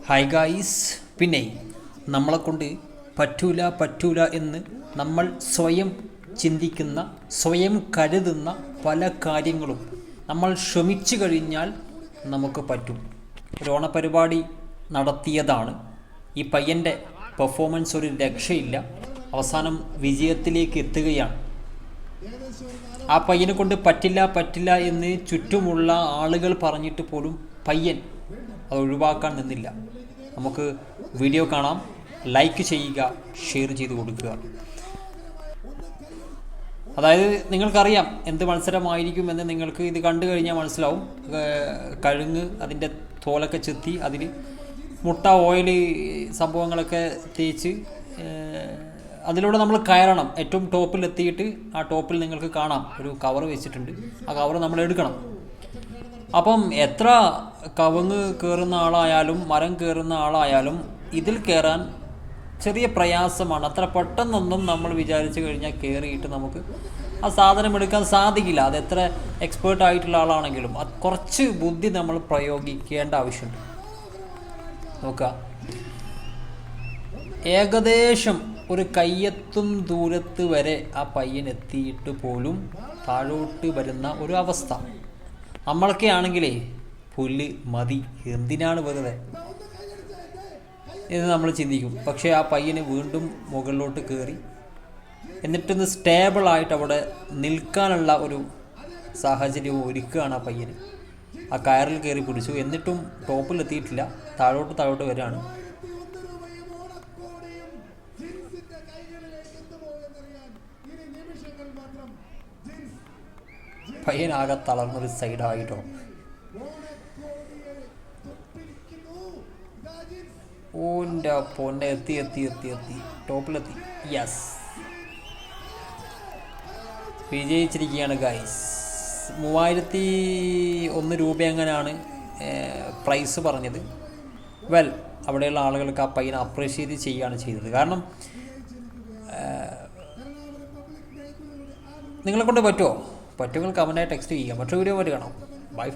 Hi guys പിന്നെ നമ്മളെ കൊണ്ട് പറ്റൂല പറ്റൂല എന്ന് നമ്മൾ സ്വയം ചിന്തിക്കുന്ന സ്വയം കരുതുന്ന പല കാര്യങ്ങളും നമ്മൾ ശ്രമിച്ചു കഴിഞ്ഞാൽ നമുക്ക് പറ്റും. ഒരു ഓണപരിപാടി നടത്തിയതാണ്. ഈ പയ്യന്റെ പെർഫോമൻസ് ഒരു രക്ഷയില്ല. അവസാനം വിജയത്തിലേക്ക് എത്തുകയാണ്. ആ പയ്യനെ കൊണ്ട് പറ്റില്ല പറ്റില്ല എന്ന് ചുറ്റുമുള്ള ആളുകൾ പറഞ്ഞിട്ട് പോലും പയ്യൻ അത് ഒഴിവാക്കാൻ നിന്നില്ല. നമുക്ക് വീഡിയോ കാണാം. ലൈക്ക് ചെയ്യുക ഷെയർ ചെയ്ത് കൊടുക്കുക. അതായത് നിങ്ങൾക്കറിയാം എന്ത് മത്സരമായിരിക്കും എന്ന് നിങ്ങൾക്ക് ഇത് കണ്ടു കഴിഞ്ഞാൽ മനസ്സിലാവും. കഴുങ്ങ് അതിന്റെ തോലൊക്കെ ചെത്തി അതിൽ മുട്ട ഓയിൽ സംഭവങ്ങളൊക്കെ തേച്ച് അതിലൂടെ നമ്മൾ കയറണം. ഏറ്റവും ടോപ്പിൽ എത്തിയിട്ട് ആ ടോപ്പിൽ നിങ്ങൾക്ക് കാണാം. ഒരു കവർ വെച്ചിട്ടുണ്ട്. ആ കവർ നമ്മൾ എടുക്കണം. അപ്പം എത്ര കവങ്ങ് കയറുന്ന ആളായാലും മരം കയറുന്ന ആളായാലും ഇതിൽ കയറാൻ ചെറിയ പ്രയാസമാണ്. അത്ര പെട്ടെന്നൊന്നും നമ്മൾ വിചാരിച്ചു കഴിഞ്ഞാൽ കയറിയിട്ട് നമുക്ക് ആ സാധനം എടുക്കാൻ സാധിക്കില്ല. അത് എത്ര എക്സ്പേർട്ട് ആയിട്ടുള്ള ആളാണെങ്കിലും അത് കുറച്ച് ബുദ്ധി നമ്മൾ പ്രയോഗിക്കേണ്ട ആവശ്യമുണ്ട്. നോക്കുക. ഏകദേശം ഒരു കയ്യെത്തും ദൂരത്ത് വരെ ആ പയ്യൻ എത്തിയിട്ട് പോലും താഴോട്ട് വരുന്ന ഒരു അവസ്ഥ. നമ്മളൊക്കെ ആണെങ്കിലേ പുല്ല് മതി എന്തിനാണ് വെറുതെ? എന്ന് നമ്മൾ ചിന്തിക്കും. പക്ഷേ ആ പയ്യന് വീണ്ടും മുകളിലോട്ട് കയറി എന്നിട്ടൊന്ന് സ്റ്റേബിളായിട്ട് അവിടെ നിൽക്കാനുള്ള ഒരു സാഹചര്യവും ഒരുക്കുകയാണ് ആ പയ്യന്. ആ കയറിൽ കയറി പിടിച്ചു. എന്നിട്ടും ടോപ്പിൽ എത്തിയിട്ടില്ല താഴോട്ട് താഴോട്ട് വരികയാണ്. പയ്യനാകെ തളർന്നൊരു സൈഡായിട്ടോ ഓന്റെ പൊന്നെ എത്തി എത്തി എത്തി എത്തി. ടോപ്പിലെത്തി യെസ് വിജയിച്ചിരിക്കുകയാണ് ഗൈസ് മൂവായിരത്തി ഒന്ന് രൂപ എങ്ങനെയാണ് പ്രൈസ് പറഞ്ഞത്? വെൽ അവിടെയുള്ള ആളുകൾക്ക് ആ പയ്യനെ അപ്രീഷിയേറ്റ് ചെയ്യുകയാണ് ചെയ്തത്. കാരണം നിങ്ങളെ കൊണ്ട് പറ്റുമോ പറ്റുമെങ്കിൽ കമന്റായി ടെക്സ്റ്റ് ചെയ്യാം മറ്റൊരു വീഡിയോ പറ്റി കാണാം. ബൈ